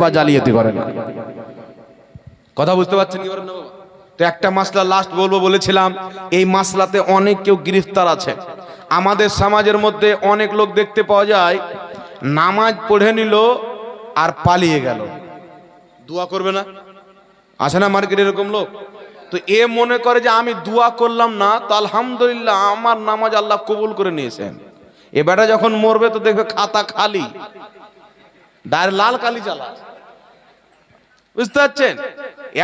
বা জালিয়াতি করে না কথা বুঝতে পারছেন তো একটা মাসলা লাস্ট বলব বলেছিলাম, এই মাসলাতে অনেক কেউ গ্রেফতার আছে। আমাদের সমাজের মধ্যে অনেক লোক দেখতে পাওয়া যায়, নামাজ পড়ে নিল আর পালিয়ে গেল। দোয়া করবে না? আছে না মার্কেট এরকম লোক? তো এ মনে করে যে আমি দোয়া করলাম না, তো আলহামদুলিল্লাহ আমার নামাজ আল্লাহ কবুল করে নিয়েছেন। এ বেটা যখন মরবে তো দেখবে খাতা খালি। দায়ের লাল কালি চালা বুঝতে পারছেন?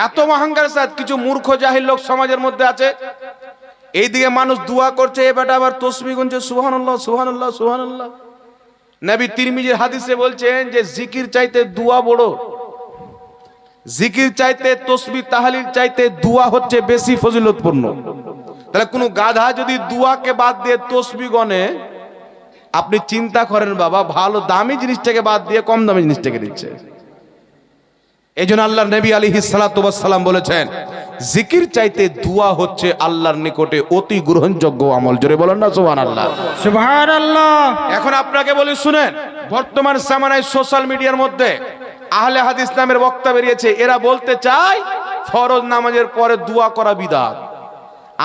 এত মহাঙ্গার সাথে কিছু মূর্খ জাহির লোক সমাজের মধ্যে আছে। এইদিকে মানুষ দোয়া করছে, এ বেটা আবার তসবি গুনছে সুহানাল্লাহ সুহানাল্লাহ সুহানাল্লাহ নবী তিরমিজির হাদিসে বলছেন যে, জিকির চাইতে দোয়া বড়। জিকির চাইতে তসবি তাহালিল চাইতে দোয়া হচ্ছে বেশি ফজিলতপূর্ণ। তাহলে কোনো গাধা যদি দুয়াকে বাদ দিয়ে তসবি গনে আপনি চিন্তা করেন বাবা ভালো দামি জিনিসটাকে বাদ দিয়ে কম দামি জিনিসটাকে দিচ্ছে। এই জন্য আল্লাহ নবী আলী সালাম বলেছেন জিকির চাইতে দুয়া হচ্ছে আল্লাহর নিকটে অতি গ্রহণযোগ্য আমল। জোরে বলেন না সোহান আল্লাহ আল্লাহ এখন আপনাকে বলি শুনেন বর্তমান সামানায় সোশ্যাল মিডিয়ার মধ্যে আহলে হাদিস নামের বক্তা বেরিয়েছে এরা বলতে চায় ফরজ নামাজের পরে দোয়া করা বিদাত।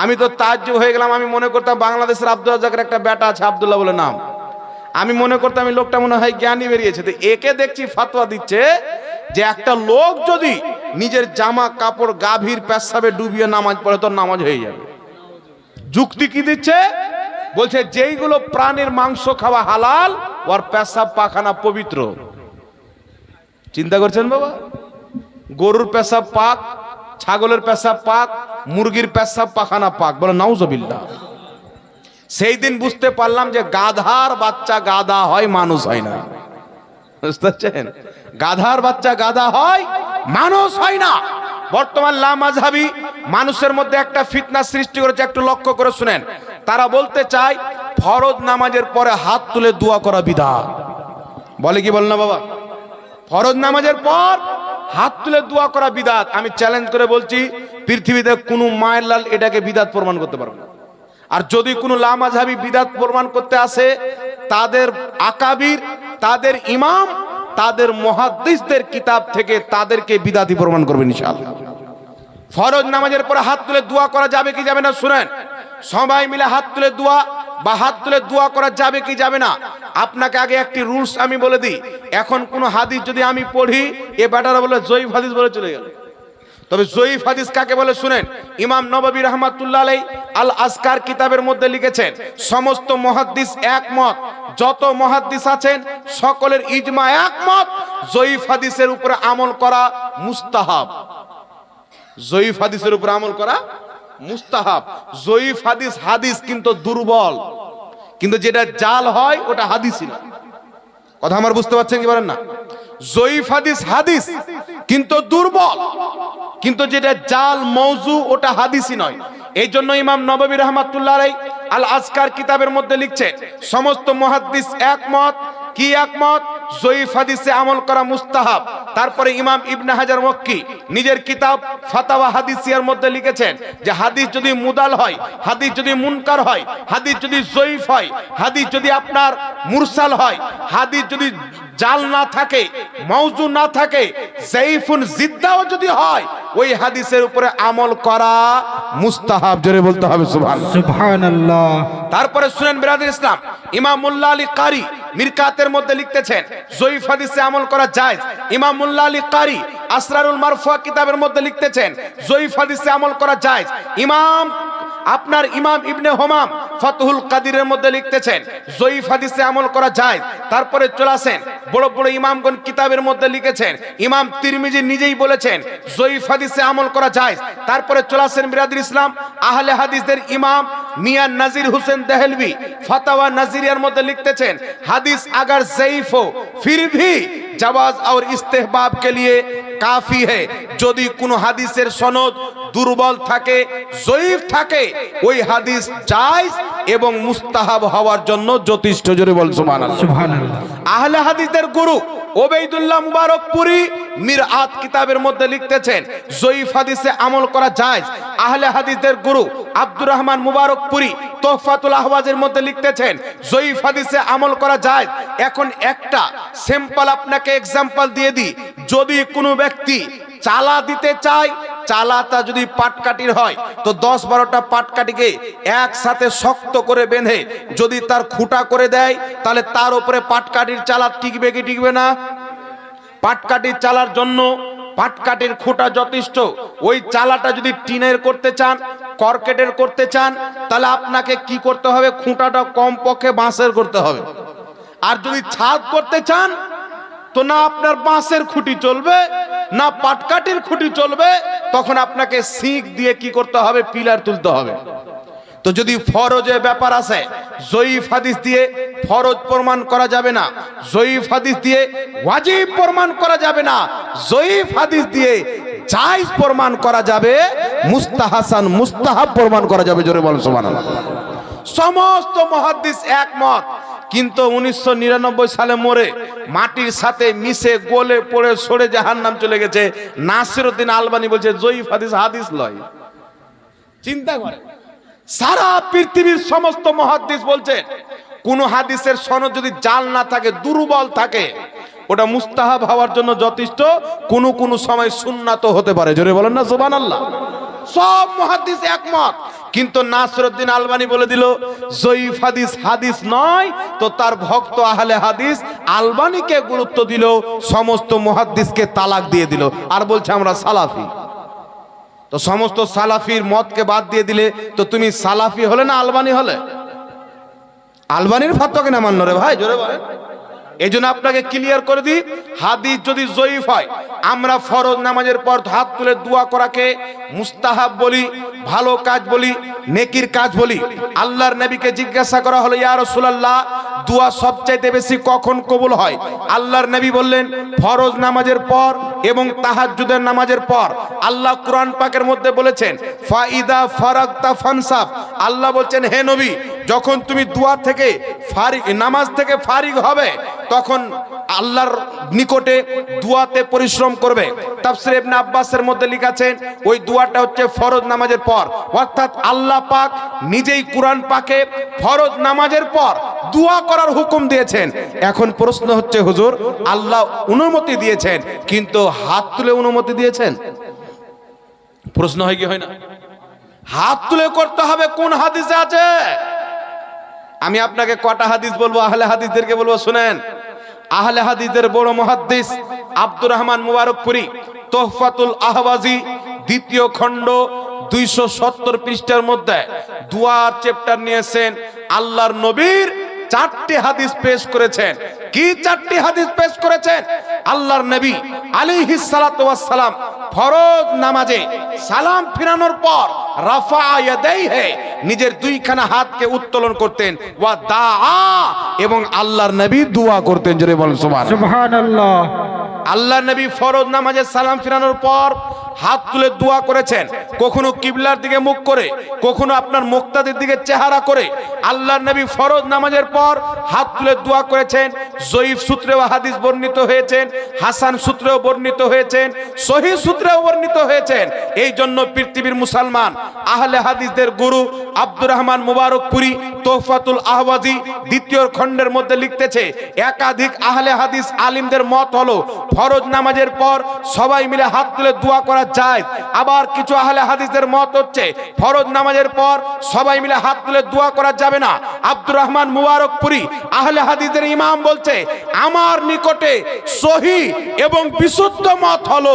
আমি তো তাজ্জব হয়ে গেলাম আমি মনে করতাম বাংলাদেশের আব্দুল রাজাকের একটা বেটা আছে আব্দুল্লাহ বলে নাম। আমি মনে করতাম লোকটা মনে হয় জ্ঞানী বেরিয়েছে। তো একে দেখছি ফাতোয়া দিচ্ছে যে একটা লোক যদি নিজের জামা, কাপড়, গাভীর, পেশাবে ডুবিয়ে নামাজ পড়ে তো নামাজ হয়ে যাবে। যুক্তি কি দিচ্ছে? বলছে, যেইগুলো প্রাণীর মাংস খাওয়া হালাল, ওর পেশাব পাখানা পবিত্র। চিন্তা করছেন বাবা? গরুর পেশাব পাক, ছাগলের পেশাব পাক, মুরগির পেশাব পাখানা পাক। বলে নাউজবিল্লা সেই দিন বুঝতে পারলাম যে গাধার বাচ্চা গাধা হয়, মানুষ হয় না। বুঝতে পারছেন? গাধার বাচ্চা গাধা হয়, মানুষ হয় না। বর্তমান লামাজহাবি মানুষের মধ্যে একটা ফিতনা সৃষ্টি করেছে, একটু লক্ষ্য করে শুনেন। তারা বলতে চায়, ফরজ নামাজের পরে হাত তুলে দোয়া করা বিধান। বলে কি বল না বাবা? ফরজ নামাজের পর হাত তুলে দোয়া করা বিদাত আমি চ্যালেঞ্জ করে বলছি, পৃথিবীতে কোনো মায়ের লাল এটাকে বিদাত প্রমাণ করতে পারবে না। আর যদি কোনো লামাঝাবি বিদাত প্রমাণ করতে আসে, তাদের আকাবির, তাদের ইমাম, তাদের মহাদ্দিসদের কিতাব থেকে তাদেরকে বিদাতি প্রমাণ করবে ইনশাআল্লাহ। ফরজ নামাজের পরে হাত তুলে দোয়া করা যাবে কি যাবে না শুনেন? সবাই মিলে হাত তুলে দোয়া বা হাত তুলে দোয়া করা যাবে কি যাবে না? আপনাকে আগে একটি রুলস আমি বলে দিই। এখন কোন হাদিস যদি আমি পড়ি, এ ব্যাটারা বলে জয়ীফ হাদিস বলে চলে গেল। তবে জয়ীফ হাদিস কাকে বলে শুনেন? ইমাম নববী রহমাতুল্লাহ আলাই আল আসকার কিতাবের মধ্যে লিখেছেন, সমস্ত মহাদ্দিস একমত, যত মহাদ্দিস আছেন, সকলের ইজমা একমত, জয়ীফ হাদিসের উপরে আমল করা মুস্তাহাব। জয়ীফ হাদিসের উপর আমল করা মুস্তাহাব। জয়ীফ হাদিস হাদিস কিন্তু দুর্বল। কিন্তু যেটা জাল হয়, ওটা হাদিসই না। কথা আমার বুঝতে পারছেন কি বলেন না? জয়ীফ হাদিস হাদিস কিন্তু দুর্বল। কিন্তু যেটা জাল মৌজু ওটা হাদিসই নয়। এই জন্য ইমাম নববী রহমাতুল্লাহ আল আজকার কিতাবের মধ্যে লিখছে, সমস্ত মহাদ্দিস একমত। কি একমত? জয়ীফ হাদিসে আমল করা মুস্তাহাব। তারপরে ইমাম ইবনে হাজার মক্কি নিজের কিতাব ফাতাওয়া হাদিসিয়ার মধ্যে লিখেছেন যে, হাদিস যদি মুদাল হয়, হাদিস যদি মুনকার হয়, হাদিস যদি জয়ীফ হয়, হাদিস যদি আপনার মুরসাল হয়, হাদিস যদি জাল না থাকে মৌজু না থাকে, জয়ীফুন জিদ্দাও যদি হয় ওই হাদিসের উপরে আমল করা মুস্তাহাব জোরে বলতে হবে সুবহানাল্লাহ। তারপরে শুনেন বিরাদুল ইসলাম ইমাম মুল্লা আলী কারি মিরকাতের মধ্যে লিখতেছেন জয়ীফ হাদিসে আমল করা যায় ইমাম মুল্লা আলী কারি আসরারুল মারফুয়া কিতাবের মধ্যে লিখতেছেন জয়ীফ হাদিসে আমল করা যায় ইমাম আপনার ইমাম ইবনে হোমাম ফতহুল কাদিরের মধ্যে লিখতেছেন, জয়ীফ হাদিসে আমল করা যায়, তারপরে চলে আসেন, বড় বড় ইমামগণ কিতাবের মধ্যে লিখেছেন, ইমাম তিরমিজি নিজেই বলেছেন, জয়ীফ হাদিসে আমল করা যায়, তারপরে চলে আসেন মিরাদুল ইসলাম, আহলে হাদিসদের ইমাম মিয়া নাজির হোসেন দেহলভি ফাতাওয়া নাজিরিয়ার মধ্যে লিখতেছেন হাদিস अगर जयीफ हो फिर भी जवाज और इस्तेहबाब के लिए কাফি হে যদি কোনো হাদিসের সনদ দুর্বল থাকে জয়ীফ থাকে ওই হাদিস জায়েজ এবং মুস্তাহাব হওয়ার জন্য যথেষ্ট জোরে বল সুবহানাল্লাহ সুবহান আল্লাহ আহলে হাদিসদের গুরু ওবেইদুল্লাহ মুবারকপুরি মিরআত কিতাবের মধ্যে লিখতেছেন জয়ীফ হাদিসে আমল করা যায় আহলে হাদিসদের গুরু আব্দুর রহমান মুবারকপুরি তোহফাতুল আহওয়াজের মধ্যে লিখতেছেন, জয়ীফ হাদিসে আমল করা যায়। এখন একটা সিম্পল আপনাকে এক্সাম্পল দিয়ে দিই। যদি কোনো ব্যক্তি চালা দিতে চায়, চালাটা যদি পাটকাঠির হয়, তো দশ বারোটা পাটকাঠিকে একসাথে শক্ত করে বেঁধে যদি তার খুঁটা করে দেয়, তাহলে তার উপরে পাটকাঠির চালা টিকবে কি টিকবে না? পাটকাঠির চালার জন্য পাটকাঠির খুঁটা যথেষ্ট। ওই চালাটা যদি টিনের করতে চান, কর্কেটের করতে চান, তাহলে আপনাকে কি করতে হবে? খুঁটাটা কম পক্ষে বাঁশের করতে হবে। আর যদি ছাদ করতে চান, তো না আপনার বাঁশের খুঁটি চলবে, না পাটকাটির খুঁটি চলবে, তখন আপনাকে সিঁক দিয়ে কি করতে হবে? পিলার তুলতে হবে। তো যদি ফরজে ব্যাপার আছে, জয়ীফ হাদিস দিয়ে ফরজ প্রমাণ করা যাবে না, জয়ীফ হাদিস দিয়ে ওয়াজিব প্রমাণ করা যাবে না, জয়ীফ হাদিস দিয়ে জায়েজ প্রমাণ করা যাবে, মুস্তাহাসান মুস্তাহাব প্রমাণ করা যাবে, জোরে বলেন সুবহানাল্লাহ। সমস্ত মহাদ্দিস একমত, কিন্তু উনিশশো নিরানব্বই সালে মরে মাটির সাথে মিশে গোলে পড়ে সরে জাহান নাম চলে গেছে। নাসিরুদ্দিন আলবানি বলছে, জয়ীফ হাদিস হাদিস লয়। চিন্তা করে সারা পৃথিবীর সমস্ত মহাদ্দিস বলছে, কোন হাদিসের সনদ যদি জাল না থাকে, দুর্বল থাকে, ওটা মুস্তাহাব হওয়ার জন্য যথেষ্ট, কোন কোন সময় সুন্নাত হতে পারে। জোরে বলেন না সুবান আল্লাহ সব মহাদিস একমত। কিন্তু নাসরুদ্দিন আলবানি বলে দিল, জয়ীফ হাদিস হাদিস নয়, তো তার ভক্ত আহলে হাদিস আলবানিকে গুরুত্ব দিল, সমস্ত মহাদ্দিসকে তালাক দিয়ে দিল। আর বলছে আমরা সালাফি। তো সমস্ত সালাফির মতকে বাদ দিয়ে দিলে তো তুমি সালাফি হলে না আলবানি হলে? আলবানির ফাতকে না মান্য রে ভাই? জোরে বলেন। এই জন্য আপনাকে ক্লিয়ার করে দিই, হাদিস যদি জয়ীফ হয়, আমরা ফরজ নামাজের পর হাত তুলে দোয়া করাকে মুস্তাহাব বলি, ভালো কাজ বলি, নেকির কাজ বলি। আল্লাহর নবীকে জিজ্ঞাসা করা হলো, ইয়া রাসূলুল্লাহ, দোয়া সবচাইতে বেশি কখন কবুল হয়? আল্লাহর নবী বললেন, ফরজ নামাজের পর এবং তাহাজ্জুদের নামাজের পর। আল্লাহ কোরআন পাকের মধ্যে বলেছেন ফাইদা ফারাগতা ফানসাব আল্লাহ বলছেন, হে নবী যখন তুমি দোয়া থেকে ফারিগ, নামাজ থেকে ফারিগ হবে, তখন আল্লাহর নিকটে দুয়াতে পরিশ্রম করবে। তাফসির ইবনে আব্বাসের মধ্যে লিখেছেন ওই দুয়াটা হচ্ছে ফরজ নামাজের পর। অর্থাৎ আল্লাহ পাক নিজেই কোরআন পাকে ফরজ নামাজের পর দোয়া করার হুকুম দিয়েছেন। এখন প্রশ্ন হচ্ছে, হুজুর, আল্লাহ অনুমতি দিয়েছেন, কিন্তু হাত তুলে অনুমতি দিয়েছেন? প্রশ্ন হয় কি হয় না? হাত তুলে করতে হবে কোন হাদিসে আছে? আমি আপনাকে কটা হাদিস বলব? আহলে হাদিসদেরকে বলব, শুনেন। আহলে হাদিসদের বড় মুহাদ্দিস আব্দুর রহমান মুবারকপুরি, তোহফাতুল আহওয়াজি, দ্বিতীয় খণ্ড, দুইশো সত্তর পৃষ্ঠার মধ্যে দুয়ার চ্যাপ্টার নিয়েছেন। আল্লাহর নবীর চারটি হাদিস পেশ করেছেন। কি চারটি হাদিস পেশ করেছেন? আল্লাহর নবী ওয়াস সালাম ফরজ নামাজে সালাম ফিরানোর পর রাফা ইয়াদাইহি নিজের দুইখানা হাতকে উত্তোলন করতেন। ওয়া দা এবং আল্লাহর নবী দোয়া করতেন, জোরে বলেন সুবহানাল্লাহ। আল্লাহ নবী ফরজ নামাজের সালাম ফিরানোর পর হাত তুলে দোয়া করেছেন। কখনো কিবলার দিকে মুখ করে, কখনো আপনার মুক্তাদের দিকে চেহারা করে। আল্লাহ নবী ফরজ নামাজের পর হাত তুলে দোয়া করেছেন। জয়ীফ সূত্রেও হাদিস বর্ণিত হয়েছেন, হাসান সূত্রেও বর্ণিত হয়েছেন, সহি সূত্রেও বর্ণিত হয়েছেন। এই জন্য পৃথিবীর মুসলমান, আহলে হাদিসদের গুরু আব্দুর রহমান মুবারকপুরি তোহফাতুল আহওয়াজি দ্বিতীয় খণ্ডের মধ্যে লিখতেছে, একাধিক আহলে হাদিস আলিমদের মত হলো, ফরজ নামাজের পর সবাই মিলে হাত তুলে দোয়া করা যায়। আবার কিছু আহলে হাদিসের মত হচ্ছে, ফরজ নামাজের পর সবাই মিলে হাত তুলে দোয়া করা যাবে না। আব্দুর রহমান মুবারকপুরি আহলে হাদিসের ইমাম বলছে, আমার নিকটে সহি এবং বিশুদ্ধ মত হলো,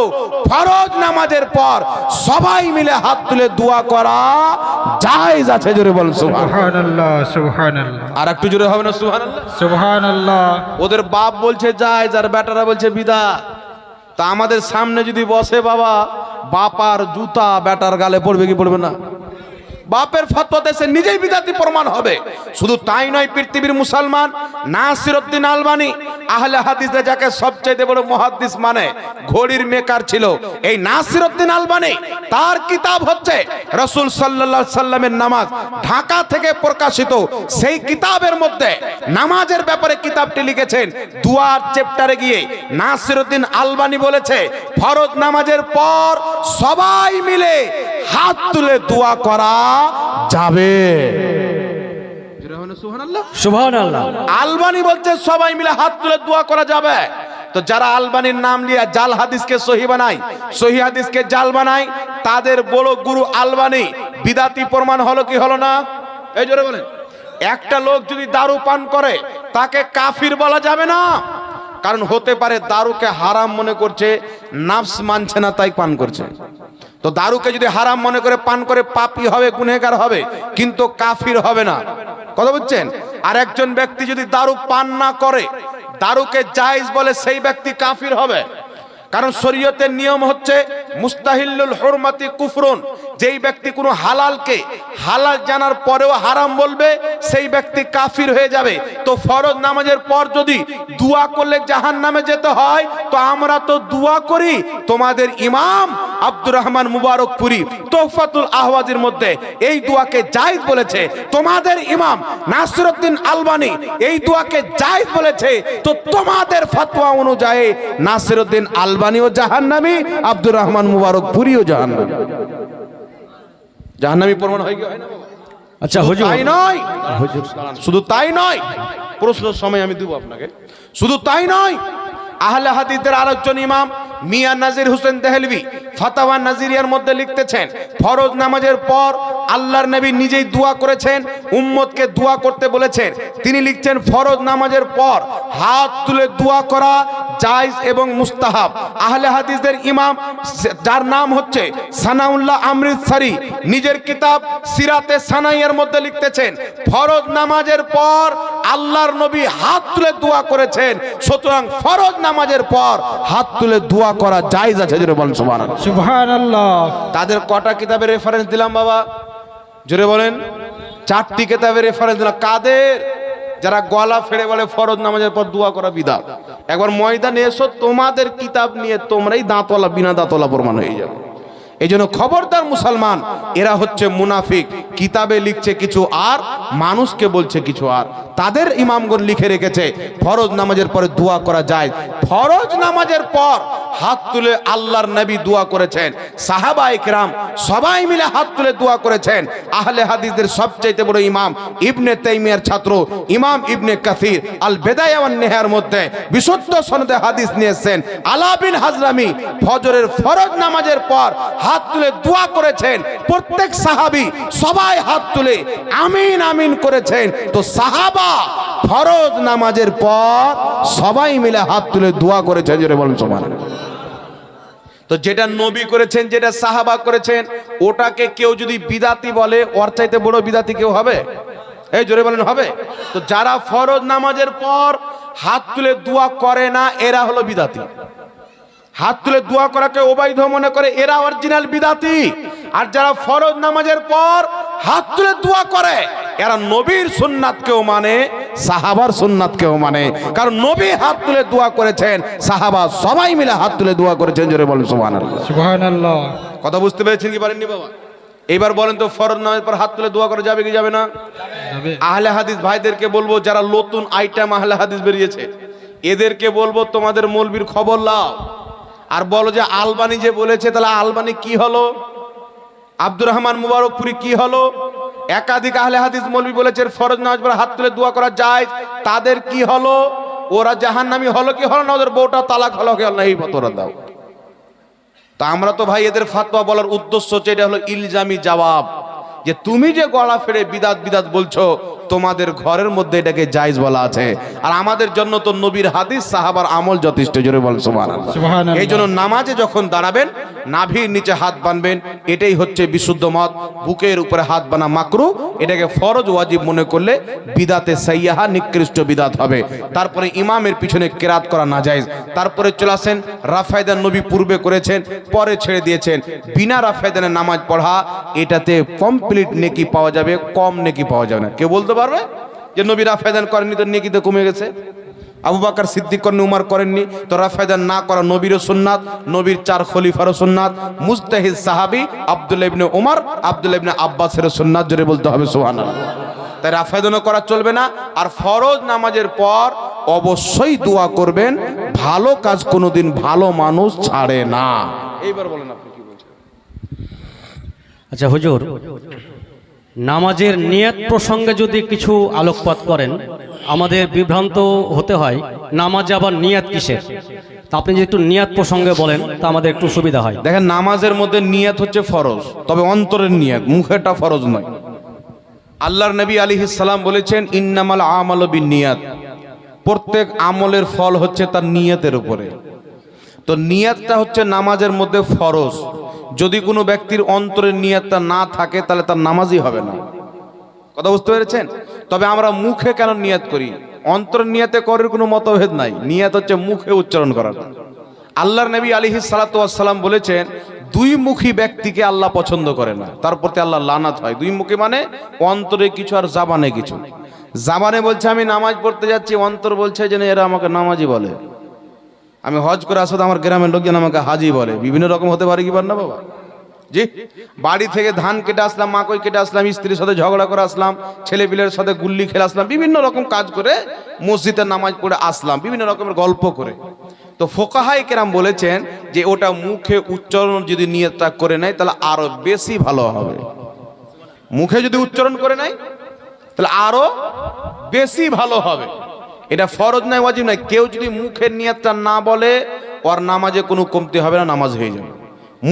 ফরজ নামাজের পর সবাই মিলে হাত তুলে দোয়া করা জায়েজ আছে। জোরে বল সুবহানাল্লাহ। সুবহানাল্লাহ। আর একটু জোরে হবে না সুবহানাল্লাহ? সুবহানাল্লাহ। ওদের বাপ বলছে যায় যার বেটারা বলছে বিদা। তা আমাদের সামনে যদি বসে বাবা বাপার জুতা বেটার গালে পড়বে কি পড়বে না? বাপের ফতোয়াতে সে নিজেই বিদাতি প্রমাণ হবে। শুধু তাই নয়, পৃথিবীর মুসলমান নাসিরউদ্দিন আলবানি আহলে হাদিসে যাকে সবচেয়ে বড় মুহাদ্দিস মানে ঘড়ির মেকার ছিল। এই নাসিরউদ্দিন আলবানি, তার কিতাব হচ্ছে রাসূল সাল্লাল্লাহু সাল্লামের নামাজ। ঢাকা থেকে প্রকাশিত সেই কিতাবের মধ্যে নামাজের ব্যাপারে কিতাবটি লিখেছেন। দুয়ার চ্যাপ্টারে গিয়ে নাসিরউদ্দিন আলবানি বলেছে, ফরজ নামাজের পর সবাই মিলে হাত তুলে দোয়া করা যাবে। আলবানি বলছে সবাই মিলে হাত তুলে দোয়া করা যাবে। তো যারা আলবানির নাম লিয়া জাল হাদিসকে সহি বানায় সহি হাদিসকে জাল বানায় তাদের বড় গুরু আলবানি বিদাতি প্রমাণ হলো কি হলো না? এই জোরে বলেন। একটা লোক যদি দারু পান করে তাকে কাফির বলা যাবে না? কারণ হতে পারে দারুকে হারাম মনে করছে, নাফস মানছে না, তাই পান করছে। তো দারুকে যদি হারাম মনে করে পান করে, পাপি হবে গুনেগার হবে, কিন্তু কাফির হবে না। কথা বুঝছেন? আর একজন ব্যক্তি যদি দারু পান না করে, দারুকে জায়েজ বলে সেই ব্যক্তি কাফির হবে। কারণ শরীয়তের নিয়ম হচ্ছে মুস্তাহিল্লুল হুরমাতি কুফরুন। যেই ব্যক্তি কোনো হালালকে হালাল জানার পরেও হারাম বলবে, সেই ব্যক্তি কাফির হয়ে যাবে। তো ফরজ নামাজের পর যদি দোয়া করলে জাহান নামে যেতে হয়, তো আমরা তো দোয়া করি। তোমাদের ইমাম আব্দুর রহমান মুবারকপুরি তোহফাতুল আহওয়াজের মধ্যে এই দোয়াকে জায়েজ বলেছে। তোমাদের ইমাম নাসিরউদ্দিন আলবানি এই দোয়াকে জায়েজ বলেছে। তো তোমাদের ফতোয়া অনুযায়ী নাসিরউদ্দিন আলবানিও জাহান্নামী আব্দুর রহমান মুবারকপুরিও জাহান্নামী। জাহান্নামী প্রমাণ হয়ে গেল আচ্ছা হুজুর। তাই নয়। হুজুর। শুধু তাই নয়। প্রশ্নের সময় আমি দেবো আপনাকে। শুধু তাই নয়। আহলে হাদিসের আরেকজন ইমাম মিয়া নাজির হোসেন দেহলভি ফাতাওয়া নাজিরিয়ার মধ্যে লিখতেছেন, ফরজ নামাজের পর আল্লাহর নবী নিজেই দোয়া করেছেন, উম্মতকে দোয়া করতে বলেছেন। তিনি লিখছেন, ফরজ নামাজের পর হাত তুলে দোয়া করা জায়েজ এবং মুস্তাহাব। আহলে হাদিসের ইমাম যার নাম হচ্ছে সানাউল্লাহ আমৃতসারি নিজের কিতাব সিরাতে সানাইয়ের মধ্যে লিখতেছেন ফরজ নামাজের পর আল্লাহর নবী হাত তুলে দোয়া করেছেন সুতরাং ফরজ নামাজের পর হাত তুলে দোয়া করা জায়েজ আছে জোরে বলেন সুবহানাল্লাহ। তাদের কটা কিতাবের রেফারেন্স দিলাম বাবা? জোরে বলেন চারটি কিতাবের রেফারেন্স দিলাম। কাদের? যারা গলা ফেড়ে বলে, ফরজ নামাজের পর দোয়া করা বিদা একবার ময়দানে এসো, তোমাদের কিতাব নিয়ে তোমরাই দাঁতলা বিনা দাঁতলা প্রমাণ হয়ে যাবে। এই জন্য খবরদার মুসলমান, এরা হচ্ছে মুনাফিক। কিতাবে লিখছে কিছু আর, মানুষকে বলছে কিছু আর। তাদের ইমামগণ লিখে রেখেছে, ফরজ নামাজের পরে দোয়া করা যায়। ফরজ নামাজের পর হাত তুলে আল্লাহর নবী দোয়া করেছেন। সাহাবা ইকরাম সবাই মিলে হাত তুলে দোয়া করেছেন। আহলে হাদিসদের সবচাইতে বড় ইমাম ইবনে তাইমিয়ার ছাত্র, ইমাম ইবনে কাসির আল বেদায়া ওয়ান নেহার মধ্যে বিশুদ্ধ সনদে হাদিস নিয়েছেন। আলা বিন হাজরামি, ফজরের ফরজ নামাজের পর হাত তুলে দোয়া করেছেন। প্রত্যেক সাহাবী সবাই হাত তুলে আমিন আমিন করেছেন। তো সাহাবা ফরজ নামাজের পর সবাই মিলে হাত তুলে দোয়া করেছেন, জোরে বলুন সমান তো যেটা নবী করেছেন, যেটা সাহাবা করেছেন, ওটাকে কেউ যদি বিদাতি বলে, ওর চাইতে বড় বিদাতি কেউ হবে? এই জোরে বলেন, হবে? তো যারা ফরজ নামাজের পর হাত তুলে দোয়া করে না, এরা হলো বিদাতি। হাত তুলে দোয়া করাকে অবৈধ মনে করে এরা অরিজিনাল বিদাতি। আর যারা ফরজ নামাজের পর হাত তুলে দোয়া করে এরা নবীর সুন্নাতকেও মানে সাহাবার সুন্নাতকেও মানে। কারণ নবী হাত তুলে দোয়া করেছেন সাহাবা সবাই মিলে হাত তুলে দোয়া করেছেন জোরে বলেন সুবহানাল্লাহ। কথা বুঝতে পেরেছেন কি পারেননি বাবা? এবার বলেন তো ফরজ নামাজের পর হাত তুলে দোয়া করা যাবে কি যাবে না? যাবে। আহলে হাদিস ভাইদেরকে বলব যারা নতুন আইটেম আহলে হাদিস বেরিয়েছে এদেরকে বলব তোমাদের মৌলবীর খবর লাও। আর বলো যে আলবানি যে বলেছে, তাহলে আলবানি কি হলো? আব্দুর রহমান মুবারকপুরি কি হলো? একাধিক আহলে হাদিস মৌলবী বলেছে ফরজ নামাজ পড়ে হাত তুলে দোয়া করা যায় তাদের কি হলো? ওরা জাহান্নামী হলো কি হলো না? ওদের বউটা তালাক হলো কি হলো না? এই দাও। তা আমরা তো ভাই এদের ফাতোয়া বলার উদ্দেশ্য হচ্ছে, এটা হলো ইলজামি জবাব। যে তুমি যে গলা ফেরে বিদাত বিদাত বলছো তোমাদের ঘরের মধ্যে এটাকে জায়েজ বলা আছে। আর আমাদের জন্য তো নবীর হাদিস সাহাবার আমল যথেষ্ট জোরে বল সুবহানাল্লাহ। এই জন্য নামাজে যখন দাঁড়াবেন নাভির নিচে হাত বানবেন এটাই হচ্ছে বিশুদ্ধ মত। বুকের উপরে হাত বানা মাকরু এটাকে ফরজ ওয়াজিব মনে করলে বিদাতে সাইয়াহা নিকৃষ্ট বিদাত হবে। তারপরে ইমামের পিছনে কেরাত করা না যায় তারপরে চলে আসেন রাফায়দান নবী পূর্বে করেছেন পরে ছেড়ে দিয়েছেন। বিনা রাফায়দানের নামাজ পড়া এটাতে কমপ্লিট নেকি পাওয়া যাবে, কম নেকি পাওয়া যাবে না। কেউ বলতে পারবে? যে নবী রাফায়দান করেননি তো নেকিতে কমে গেছে। আবু বাকার সিদ্দিক করেননি, উমার করেননি। তো রাফায়দান না করা নবীরও সুন্নাত, নবীর চার খলিফারও সুন্নাত মুস্তাহিদ সাহাবি আব্দুল্লাহ ইবনে উমার, আব্দুল্লাহ ইবনে আব্বাসের সুন্নাত জোরে বলতে হবে, সুবহানাল্লাহ। তাই রাফায়দানও করা চলবে না, আর ফরজ নামাজের পর অবশ্যই দোয়া করবেন, ভালো কাজ কোনোদিন ভালো মানুষ ছাড়ে না। এইবার বলেন আপনি। আচ্ছা হুজুর, নামাজের নিয়ত প্রসঙ্গে যদি কিছু আলোকপাত করেন, আমাদের বিভ্রান্ত হতে হয়, নামাজ আবার নিয়াত কিসের? তা আপনি যদি একটু নিয়াত প্রসঙ্গে বলেন, তা আমাদের একটু সুবিধা হয়। দেখেন, নামাজের মধ্যে নিয়াত হচ্ছে ফরজ, তবে অন্তরের নিয়ত মুখেটা ফরজ নয়। আল্লাহর নবী আলী সালাম বলেছেন, ইন্নামাল আমাল নিয়াত প্রত্যেক আমলের ফল হচ্ছে তার নিয়তের উপরে। তো নিয়াতটা হচ্ছে নামাজের মধ্যে ফরজ। যদি কোনো ব্যক্তির অন্তরের নিয়াতটা না থাকে, তাহলে তার নামাজই হবে না। কথা বুঝতে পেরেছেন? তবে আমরা মুখে কেন নিয়াত করি? অন্তরের নিয়াতে করার কোনো মতভেদ নাই। নিয়াত হচ্ছে মুখে উচ্চারণ করাটা আল্লাহর নবী আলিহি সালাতাম বলেছেন, দুই মুখী ব্যক্তিকে আল্লাহ পছন্দ করে না। তার প্রতি আল্লাহ লানাত হয়। দুই মুখী মানে অন্তরে কিছু আর জাবানে কিছু। জাবানে বলছে, আমি নামাজ পড়তে যাচ্ছি। অন্তর বলছে যেন এরা আমাকে নামাজই বলে। আমি হজ করে আসলে আমার গ্রামের লোকজন আমাকে হাজি বলে। বিভিন্ন রকম হতে পারে কি পার না বাবা? জি? বাড়ি থেকে ধান কেটে আসলাম, মাকই কেটে আসলাম, স্ত্রীর সাথে ঝগড়া করে আসলাম ছেলে পিলের সাথে গুল্লি খেলে আসলাম, বিভিন্ন রকম কাজ করে মসজিদে নামাজ পড়ে আসলাম, বিভিন্ন রকমের গল্প করে। তো ফোকাহাই কেরাম বলেছেন যে ওটা মুখে উচ্চারণ যদি নিয়তটা করে নেয়, তাহলে আরও বেশি ভালো হবে। মুখে যদি উচ্চারণ করে নেয়, তাহলে আরও বেশি ভালো হবে। এটা ফরজ নাই, ওয়াজিব নয় কেউ যদি মুখের নিয়তটা না বলে, ওর নামাজে কোনো কমতি হবে না, নামাজ হয়ে যাবে।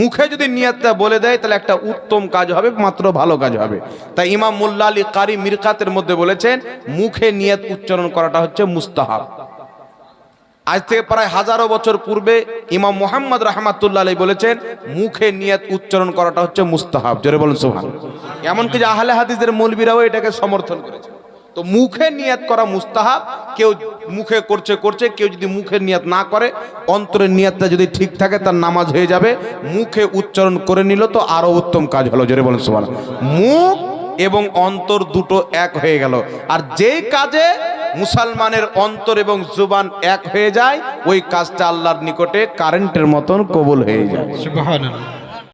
মুখে যদি নিয়তটা বলে দেয়, তাহলে একটা উত্তম কাজ হবে, মাত্র ভালো কাজ হবে। তাই ইমাম মোল্লা আলী কারি মিরকাতের মধ্যে বলেছেন, মুখে নিয়ত উচ্চারণ করাটা হচ্ছে মুস্তাহাব। আজ থেকে প্রায় হাজারো বছর পূর্বে ইমাম মোহাম্মদ রহমাতুল্লাহ আলী বলেছেন, মুখে নিয়ত উচ্চারণ করাটা হচ্ছে মুস্তাহাব। জোরে বলুন সোহান এমনকি যে আহলে হাদিসের মৌলবীরাও এটাকে সমর্থন করেছে তো মুখে নিয়াত করা মুস্তাহাব, কেউ মুখে করছে করছে, কেউ যদি মুখে নিয়াত না করে, অন্তরের নিয়াতটা যদি ঠিক থাকে, তার নামাজ হয়ে যাবে। মুখে উচ্চারণ করে নিল তো আরও উত্তম কাজ হলো, জোরে বলুন সোহান মুখ এবং অন্তর দুটো এক হয়ে গেল। আর যেই কাজে মুসলমানের অন্তর এবং জুবান এক হয়ে যায়, ওই কাজটা আল্লাহর নিকটে কারেন্টের মতন কবুল হয়ে যায়।